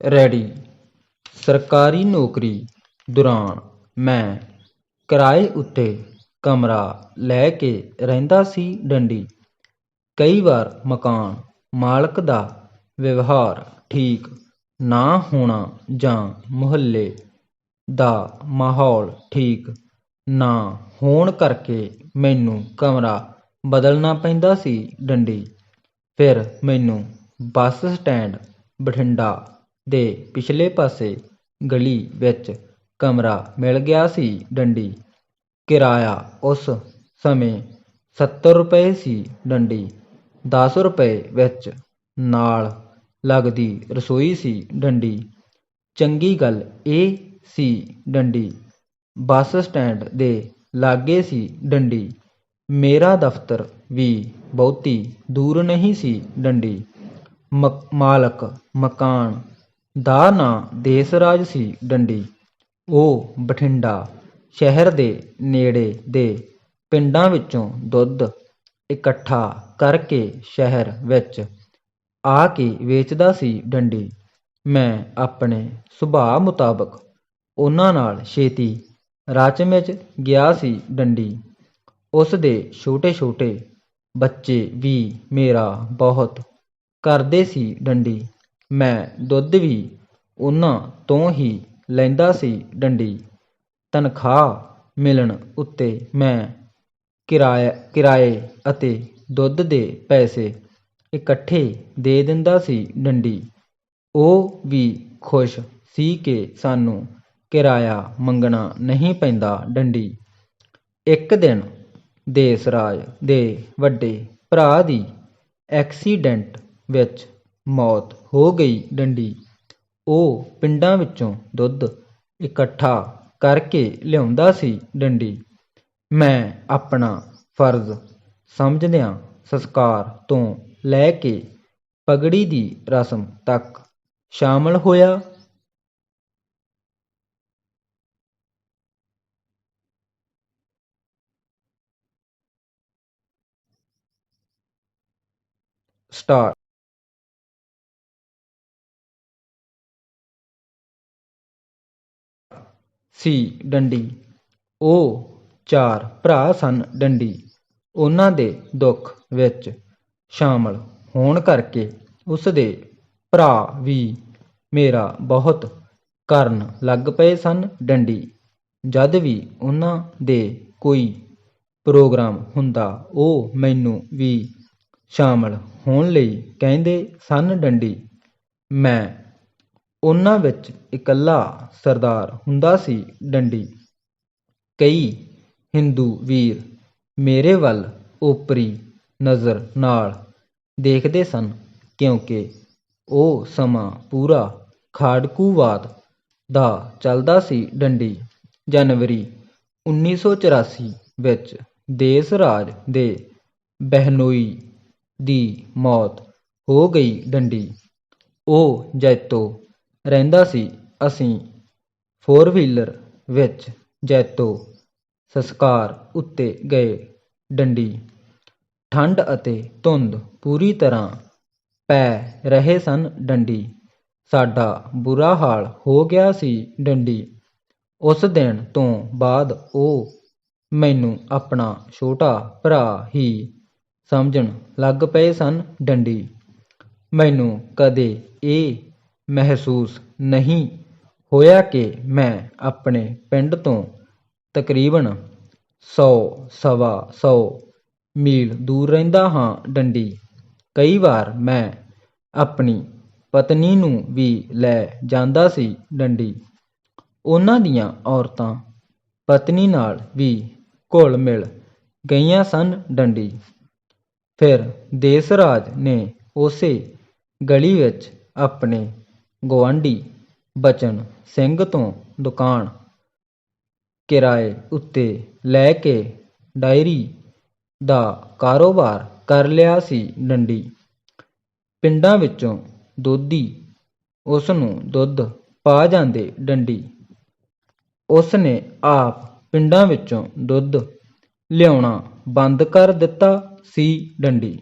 Ready. ਸਰਕਾਰੀ ਨੌਕਰੀ ਦੌਰਾਨ ਮੈਂ ਕਿਰਾਏ ਉੱਤੇ ਕਮਰਾ ਲੈ ਕੇ ਰਹਿੰਦਾ ਸੀ ਡੰਡੀ। ਕਈ ਵਾਰ ਮਕਾਨ ਮਾਲਕ ਦਾ ਵਿਵਹਾਰ ਠੀਕ ਨਾ ਹੋਣਾ ਜਾਂ ਮੁਹੱਲੇ ਦਾ ਮਾਹੌਲ ਠੀਕ ਨਾ ਹੋਣ ਕਰਕੇ ਮੈਨੂੰ ਕਮਰਾ ਬਦਲਣਾ ਪੈਂਦਾ ਸੀ ਡੰਡੀ। ਫਿਰ ਮੈਨੂੰ ਬੱਸ ਸਟੈਂਡ, ਬਠਿੰਡਾ ਦੇ ਪਿਛਲੇ ਪਾਸੇ ਗਲੀ ਵਿੱਚ ਕਮਰਾ ਮਿਲ ਗਿਆ ਸੀ ਡੰਡੀ। ਕਿਰਾਇਆ ਉਸ ਸਮੇਂ 70 ਰੁਪਏ ਸੀ ਡੰਡੀ। ਦਸ ਰੁਪਏ ਵਿੱਚ ਨਾਲ ਲੱਗਦੀ ਰਸੋਈ ਸੀ ਡੰਡੀ। ਚੰਗੀ ਗੱਲ ਇਹ ਸੀ ਡੰਡੀ, ਬੱਸ ਸਟੈਂਡ ਦੇ ਲਾਗੇ ਸੀ ਡੰਡੀ। ਮੇਰਾ ਦਫ਼ਤਰ ਵੀ ਬਹੁਤੀ ਦੂਰ ਨਹੀਂ ਸੀ ਡੰਡੀ। ਮ- ਮਾਲਕ ਮਕਾਨ ਦਾ ਨਾਂ ਦੇਸਰਾਜ ਸੀ ਡੰਡੀ। ਉਹ ਬਠਿੰਡਾ ਸ਼ਹਿਰ ਦੇ ਨੇੜੇ ਦੇ ਪਿੰਡਾਂ ਵਿੱਚੋਂ ਦੁੱਧ ਇਕੱਠਾ ਕਰਕੇ ਸ਼ਹਿਰ ਵਿੱਚ ਆ ਕੇ ਵੇਚਦਾ ਸੀ ਡੰਡੀ। ਮੈਂ ਆਪਣੇ ਸੁਭਾਅ ਮੁਤਾਬਕ ਉਹਨਾਂ ਨਾਲ ਛੇਤੀ ਰਚ ਗਿਆ ਸੀ ਡੰਡੀ। ਉਸ ਦੇ ਛੋਟੇ ਛੋਟੇ ਬੱਚੇ ਵੀ ਮੇਰਾ ਬਹੁਤ ਕਰਦੇ ਸੀ ਡੰਡੀ। ਮੈਂ ਦੁੱਧ ਵੀ ਉਹਨਾਂ ਤੋਂ ਹੀ ਲੈਂਦਾ ਸੀ ਡੰਡੀ। ਤਨਖਾਹ ਮਿਲਣ ਉੱਤੇ ਮੈਂ ਕਿਰਾਇਆ ਕਿਰਾਏ ਅਤੇ ਦੁੱਧ ਦੇ ਪੈਸੇ ਇਕੱਠੇ ਦੇ ਦਿੰਦਾ ਸੀ ਡੰਡੀ। ਉਹ ਵੀ ਖੁਸ਼ ਸੀ ਕਿ ਸਾਨੂੰ ਕਿਰਾਇਆ ਮੰਗਣਾ ਨਹੀਂ ਪੈਂਦਾ ਡੰਡੀ। ਇੱਕ ਦਿਨ ਦੇਸ ਰਾਜ ਦੇ ਵੱਡੇ ਭਰਾ ਦੀ ਐਕਸੀਡੈਂਟ ਵਿੱਚ ਮੌਤ ਹੋ ਗਈ ਡੰਡੀ। ਉਹ ਪਿੰਡਾਂ ਵਿੱਚੋਂ ਦੁੱਧ ਇਕੱਠਾ ਕਰਕੇ ਲਿਆਉਂਦਾ ਸੀ ਡੰਡੀ। ਮੈਂ ਆਪਣਾ ਫਰਜ਼ ਸਮਝਦਿਆਂ ਸੰਸਕਾਰ ਤੋਂ ਲੈ ਕੇ ਪਗੜੀ ਦੀ ਰਸਮ ਤੱਕ ਸ਼ਾਮਲ ਹੋਇਆ। ਸਟਾਰ ਸੀ, ਡੰਡੀ। ਉਹ ਚਾਰ ਭਰਾ ਸਨ, ਡੰਡੀ। ਉਹਨਾਂ ਦੇ ਦੁੱਖ ਵਿੱਚ ਸ਼ਾਮਲ ਹੋਣ ਕਰਕੇ ਉਸ ਦੇ ਭਰਾ ਵੀ ਮੇਰਾ ਬਹੁਤ ਕਰਨ ਲੱਗ ਪਏ ਸਨ, ਡੰਡੀ। ਜਦ ਵੀ ਉਹਨਾਂ ਦੇ ਕੋਈ ਪ੍ਰੋਗਰਾਮ ਹੁੰਦਾ, ਉਹ ਮੈਨੂੰ ਵੀ ਸ਼ਾਮਲ ਹੋਣ ਲਈ ਕਹਿੰਦੇ ਸਨ, ਡੰਡੀ। ਮੈਂ ਉਹਨਾਂ ਵਿੱਚ ਇਕੱਲਾ ਸਰਦਾਰ ਹੁੰਦਾ ਸੀ ਡੰਡੀ। ਕਈ ਹਿੰਦੂ ਵੀਰ ਮੇਰੇ ਵੱਲ ਓਪਰੀ ਨਜ਼ਰ ਨਾਲ ਦੇਖਦੇ ਸਨ, ਕਿਉਂਕਿ ਉਹ ਸਮਾਂ ਪੂਰਾ ਖਾੜਕੂਵਾਦ ਦਾ ਚੱਲਦਾ ਸੀ ਡੰਡੀ। ਜਨਵਰੀ 1984 ਵਿੱਚ ਦੇਸ ਰਾਜ ਦੇ ਬਹਿਨੋਈ ਦੀ ਮੌਤ ਹੋ ਗਈ ਡੰਡੀ। ਉਹ ਜੈਤੋ ਰਹਿੰਦਾ ਸੀ। ਅਸੀਂ ਫੋਰ ਵੀਲਰ ਵਿੱਚ ਜੈਤੋ ਸਸਕਾਰ ਉੱਤੇ ਗਏ। ਡੰਡੀ ਠੰਡ ਅਤੇ ਧੁੰਦ ਪੂਰੀ ਤਰ੍ਹਾਂ ਪੈ ਰਹੇ ਸਨ। ਡੰਡੀ ਸਾਡਾ ਬੁਰਾ ਹਾਲ ਹੋ ਗਿਆ ਸੀ। ਡੰਡੀ ਉਸ ਦਿਨ ਤੋਂ ਬਾਅਦ ਉਹ ਮੈਨੂੰ ਆਪਣਾ ਛੋਟਾ ਭਰਾ ਹੀ ਸਮਝਣ ਲੱਗ ਪਏ ਸਨ। ਡੰਡੀ ਮੈਨੂੰ ਕਦੇ ਇਹ ਮਹਿਸੂਸ ਨਹੀਂ ਹੋਇਆ ਕਿ ਮੈਂ ਆਪਣੇ ਪਿੰਡ ਤੋਂ ਤਕਰੀਬਨ ਸੌ, ਸਵਾ ਸੌ ਮੀਲ ਦੂਰ ਰਹਿੰਦਾ ਹਾਂ, ਡੰਡੀ। ਕਈ ਵਾਰ ਮੈਂ ਆਪਣੀ ਪਤਨੀ ਨੂੰ ਵੀ ਲੈ ਜਾਂਦਾ ਸੀ, ਡੰਡੀ। ਉਹਨਾਂ ਦੀਆਂ ਔਰਤਾਂ ਪਤਨੀ ਨਾਲ ਵੀ ਘੁਲ ਮਿਲ ਗਈਆਂ ਸਨ, ਡੰਡੀ। ਫਿਰ ਦੇਸ ਰਾਜ ਨੇ ਉਸੇ ਗਲੀ ਵਿੱਚ ਆਪਣੇ ਗੁਆਂਢੀ, ਬਚਨ, ਸਿੰਘ ਤੋਂ ਦੁਕਾਨ, ਕਿਰਾਏ ਉੱਤੇ ਲੈ ਕੇ ਡਾਇਰੀ ਦਾ ਕਾਰੋਬਾਰ ਕਰ ਲਿਆ ਸੀ ਡੰਡੀ। ਪਿੰਡਾਂ ਵਿੱਚੋਂ ਦੋਧੀ ਉਸ ਨੂੰ ਦੁੱਧ ਪਾ ਜਾਂਦੇ ਡੰਡੀ। ਉਸ ਨੇ ਆਪ ਪਿੰਡਾਂ ਵਿੱਚੋਂ ਦੁੱਧ ਲਿਆਉਣਾ ਬੰਦ ਕਰ ਦਿੱਤਾ ਸੀ ਡੰਡੀ।